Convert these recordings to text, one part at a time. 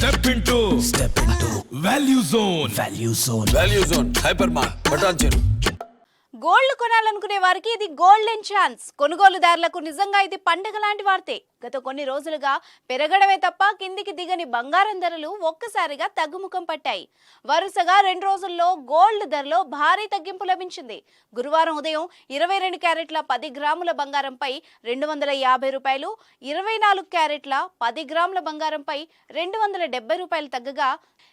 step into. Step into. Value zone. Value zone. Value zone. Hypermart patancheru gold కొనాలనుకునే వారికి ఇది golden chance. కొనుగోలుదారులకు నిజంగా ఇది పండగ లాంటి వార్తే. గత కొన్ని రోజులుగా పెరగడమే తప్ప కిందికి దిగని బంగారం ధరలు ఒక్కసారిగా తగ్గుముఖం పట్టాయి. వరుసగా రెండు రోజుల్లో గోల్డ్ ధరలో భారీ తగ్గింపు లభించింది. గురువారం ఉదయం ఇరవై రెండు క్యారెట్ల పది గ్రాముల బంగారంపై రెండు వందల యాభై రూపాయలు ఇరవై నాలుగు క్యారెట్ల పది గ్రాముల బంగారంపై రెండు వందల డెబ్బై రూపాయలు తగ్గగా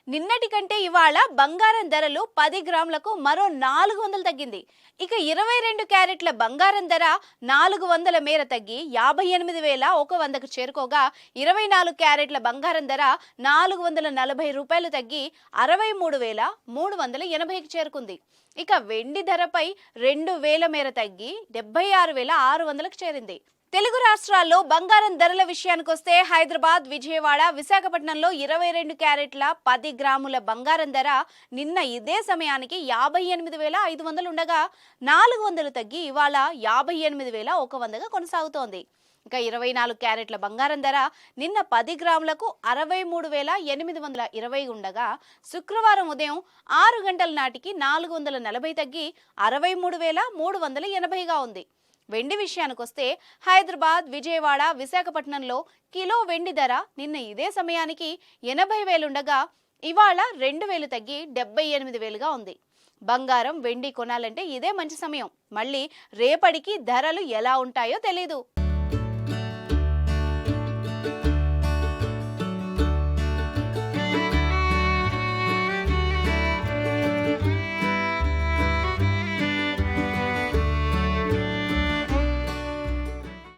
నిన్నటి కంటే ఇవాళ బంగారం ధరలు పది గ్రాములకు మరో నాలుగు వందలు తగ్గింది. ఇక ఇరవై రెండు క్యారెట్ల బంగారం ధర నాలుగు వందల మేర తగ్గి యాభై ఎనిమిది వేల ఒక వందకు చేరుకోగా ఇరవై నాలుగు క్యారెట్ల బంగారం ధర నాలుగు వందల నలభై రూపాయలు తగ్గి అరవై మూడు వేల మూడు వందల ఎనభైకి చేరుకుంది. ఇక వెండి ధరపై రెండు వేల మేర తగ్గి డెబ్బై ఆరు వేల ఆరు వందలకు చేరింది. తెలుగు రాష్ట్రాల్లో బంగారం ధరల విషయానికొస్తే హైదరాబాద్ విజయవాడ విశాఖపట్నంలో ఇరవై రెండు క్యారెట్ల పది గ్రాముల బంగారం ధర నిన్న ఇదే సమయానికి యాభై ఎనిమిది వేల ఐదు వందలు ఉండగా నాలుగు వందలు తగ్గి ఇవాళ యాభై ఎనిమిది వేల ఒక వందగా కొనసాగుతోంది. ఇక ఇరవై నాలుగు క్యారెట్ల బంగారం ధర నిన్న పది గ్రాములకు అరవై మూడు వేల ఎనిమిది వందల ఇరవై ఉండగా శుక్రవారం ఉదయం ఆరు గంటల నాటికి నాలుగు వందల నలభై తగ్గి అరవై మూడు వేల మూడు వందల ఎనభైగా ఉంది. వెండి విషయానికొస్తే హైదరాబాద్ విజయవాడ విశాఖపట్నంలో కిలో వెండి ధర నిన్న ఇదే సమయానికి ఎనభై వేలుండగా ఇవాళ రెండు వేలు తగ్గి డెబ్బై ఎనిమిది వేలుగా ఉంది. బంగారం వెండి కొనాలంటే ఇదే మంచి సమయం. మళ్ళీ రేపటికి ధరలు ఎలా ఉంటాయో తెలీదు.